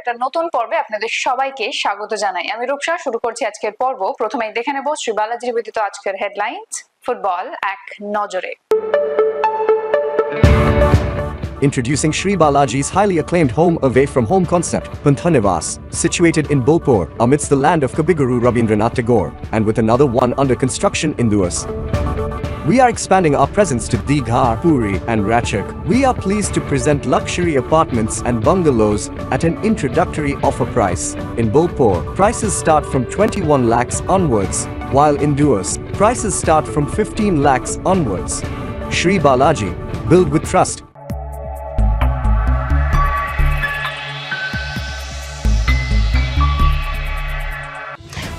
একটা নতুন পর্বে আপনাদের সবাইকে স্বাগত জানাই আমি রূপসা শুরু করছি আজকের পর্ব প্রথমেই দেখে নেব শ্রী বালাজি নিবেদিত আজকের হেডলাইন্স ফুটবল এক নজরে Introducing Sri Balaji's highly acclaimed home away from home concept, Panthanivas, situated in Bolpur, amidst the land of Kabiguru Rabindranath Tagore, and with another one under construction in Duas. We are expanding our presence to Digha, Puri, and Ratchak. We are pleased to present luxury apartments and bungalows at an introductory offer price. In Bolpur, prices start from 21 lakhs onwards, while in Duas, prices start from 15 lakhs onwards. Sri Balaji, build with trust.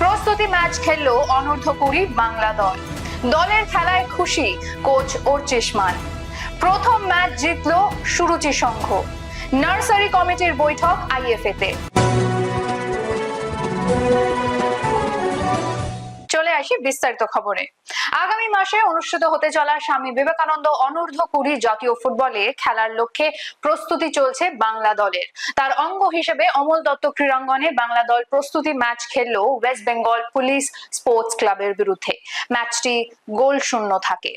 প্রস্তুতি match খেললো অনূর্ধ্ব কুড়ি বাংলা দল দলের খেলায় খুশি coach ওরচেশমান প্রথম match জিতল সুরুচি সংঘ। নার্সারি কমিটির বৈঠক আইএফএ তে চলে আসি বিস্তারিত খবরে। আগামী মাসে অনুষ্ঠিত হতে চলা স্বামী বিবেকানন্দ অনূর্ধ্ব কুড়ি জাতীয় ফুটবলে খেলার লক্ষ্যে প্রস্তুতি চলছে বাংলা দলের। তার অঙ্গ হিসেবে অমল দত্ত ক্রীড়াঙ্গনে বাংলা দল প্রস্তুতি ম্যাচ খেললো ওয়েস্ট বেঙ্গল পুলিশ স্পোর্টস ক্লাবের বিরুদ্ধে। ম্যাচটি গোল শূন্য থাকে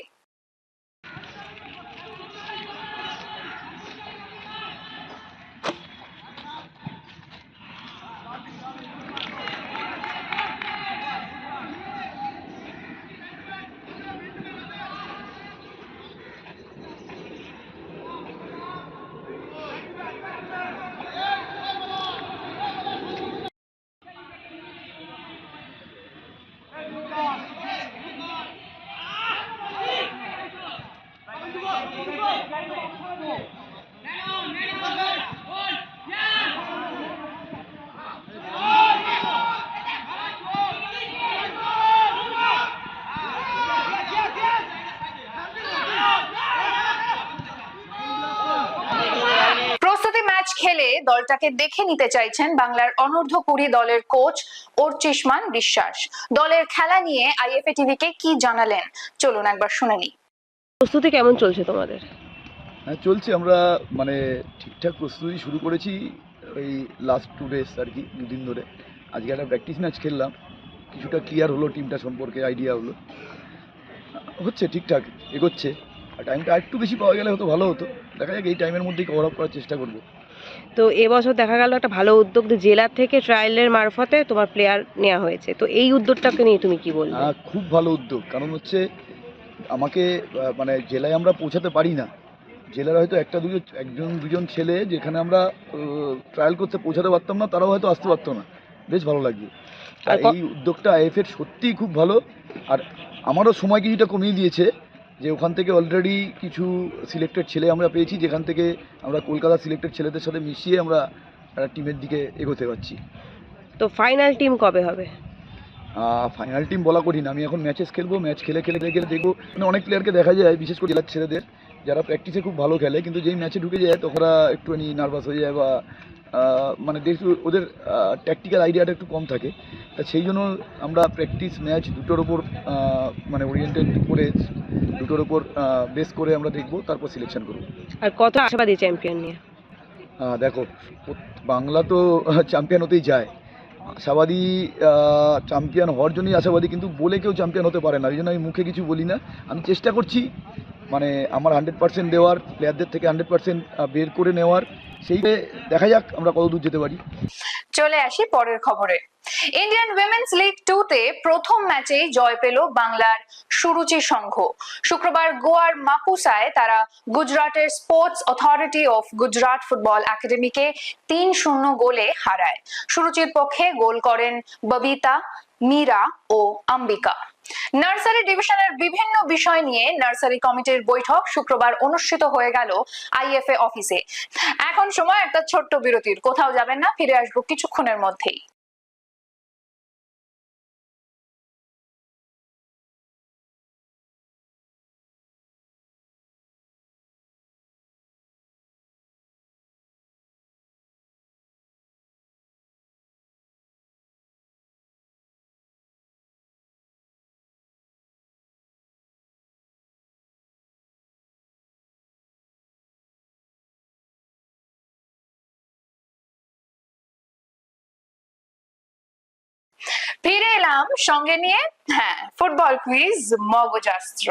প্রস্তুতি খেলে দলটাকে দেখে নিতে চাইছেন বাংলার অনূর্ধ্ব কুড়ি দলের কোচ ওরচিশমান বিশ্বাস। দলের খেলা নিয়ে আইএফএ টিভিকে কি জানালেন? চলুন একবার শুনে নিই। প্রস্তুতি কেমন চলছে তোমাদের? হ্যাঁ চলছে। আমরা মানে ঠিকঠাক প্রস্তুতি শুরু করেছি ওই লাস্ট টু ডেজ আর কি দুদিন ধরে। আজকে একটা প্র্যাকটিস ম্যাচ খেললাম। কিছুটা ক্লিয়ার হলো টিমটা সম্পর্কে আইডিয়া হলো। হচ্ছে ঠিকঠাক এগোচ্ছে। আর টাইমটা একটু বেশি পাওয়া গেলে হয়তো ভালো হতো। দেখা যাক এই টাইমের মধ্যেই কভার আপ করার চেষ্টা করব। তো এবছর দেখা গেল একটা ভালো উদ্যোগ যে জেলা থেকে ট্রায়ালের মারফতে তোমার প্লেয়ার নেওয়া হয়েছে। তো এই উদ্যোগটাকে নিয়ে তুমি কি বলবে? খুব ভালো উদ্যোগ। কারণ হচ্ছে আমাকে মানে জেলায় আমরা পৌঁছাতে পারি না। জেলার হয়তো একটা দুজন একজন দুজন ছেলে যেখানে আমরা ট্রায়াল করতে পৌঁছাতে পারতাম না তারাও হয়তো আসতে পারতো না। বেশ ভালো লাগবে এই উদ্যোগটা আইএফের সত্যিই খুব ভালো। আর আমারও সময় কিছুটা কমিয়ে দিয়েছে। যে ওখান থেকে অলরেডি কিছু সিলেক্টেড ছেলে আমরা পেয়েছি যেখান থেকে আমরা কলকাতা সিলেক্টেড ছেলেদের সাথে মিশিয়ে আমরা একটা টিমের দিকে এগোতে পারছি। তো ফাইনাল টিম কবে হবে? ফাইনাল টিম বলা কঠিন। আমি এখন ম্যাচেস খেলব ম্যাচ খেলে খেলে গেলে দেখব। মানে অনেক প্লেয়ারকে দেখা যায় বিশেষ করে জেলার ছেলেদের যারা প্র্যাকটিসে খুব ভালো খেলে কিন্তু যেই ম্যাচে ঢুকে যায় তখন একটুখানি নার্ভাস হয়ে যায় বা মানে দেখি ওদের ট্যাকটিক্যাল আইডিয়াটা একটু কম থাকে। তা সেই জন্য আমরা প্র্যাকটিস ম্যাচ দুটোর ওপর মানে ওরিয়েন্টেড করে দুটোর ওপর বেস করে আমরা দেখব তারপর সিলেকশন করব। আর কত আশাবাদী চ্যাম্পিয়ন নিয়ে? দেখো বাংলা তো চ্যাম্পিয়ন হতেই যায় আশাবাদী চ্যাম্পিয়ন হওয়ার জন্যই আশাবাদী কিন্তু বলে কেউ চ্যাম্পিয়ন হতে পারে না। ওই জন্য আমি মুখে কিছু বলি না। আমি চেষ্টা করছি মানে আমার হান্ড্রেড পার্সেন্ট দেওয়ার প্লেয়ারদের থেকে হান্ড্রেড পার্সেন্ট বের করে নেওয়ার। সেই দেখা যাক, আমরা কত দূর যেতে পারি। চলে আসি পরের খবরে। ইন্ডিয়ান উইমেন্স লিগ টু তে প্রথম ম্যাচেই জয় পেল বাংলার সুরুচি সংঘ। শুক্রবার গোয়ার মাপুসায় তারা গুজরাটের sports authority of Gujarat football একাডেমিকে তিন শূন্য গোলে হারায়। সুরুচির পক্ষে গোল করেন ববিতা মীরা ও আম্বিকা। নার্সারি ডিভিশনের বিভিন্ন বিষয় নিয়ে নার্সারি কমিটির বৈঠক শুক্রবার অনুষ্ঠিত হয়ে গেল আইএফএ অফিসে। এখন সময় একটা ছোট্ট বিরতির, কোথাও যাবেন না, ফিরে আসব কিছুক্ষণের মধ্যেই। ফিরে এলাম সঙ্গে নিয়ে হ্যাঁ ফুটবল কুইজ মগজাস্ত্র।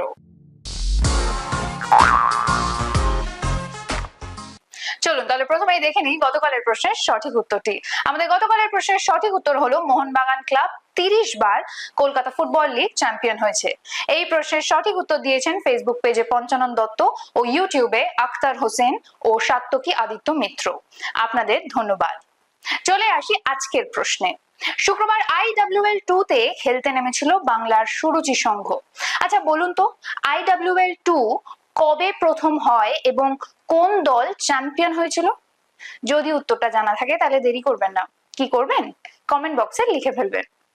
চলুন তাহলে প্রথমেই দেখে নিই গতকালের প্রশ্নের সঠিক উত্তরটি। আমাদের গতকালের প্রশ্নের সঠিক উত্তর হলো, মোহনবাগান ক্লাব তিরিশ বার কলকাতা ফুটবল লিগ চ্যাম্পিয়ন হয়েছে। এই প্রশ্নের সঠিক উত্তর দিয়েছেন ফেসবুক পেজে পঞ্চানন দত্ত ও ইউটিউবে আখতার হোসেন ও সাত্তকী আদিত্য মিত্র। আপনাদের ধন্যবাদ। চলে আসি আজকের প্রশ্নে। শুক্রবার আইডাব্লিউএল টু তে খেলতে নেমেছিল বাংলার সুরুচি সংঘ। আচ্ছা বলুন তো আইডব্লিউএল টু কবে প্রথম হয় এবং কোন দল চ্যাম্পিয়ন হয়েছিল? যদি উত্তরটা জানা থাকে, তাহলে দেরি করবেন না। কি করবেন? কমেন্ট বক্সে লিখে ফেলবেন।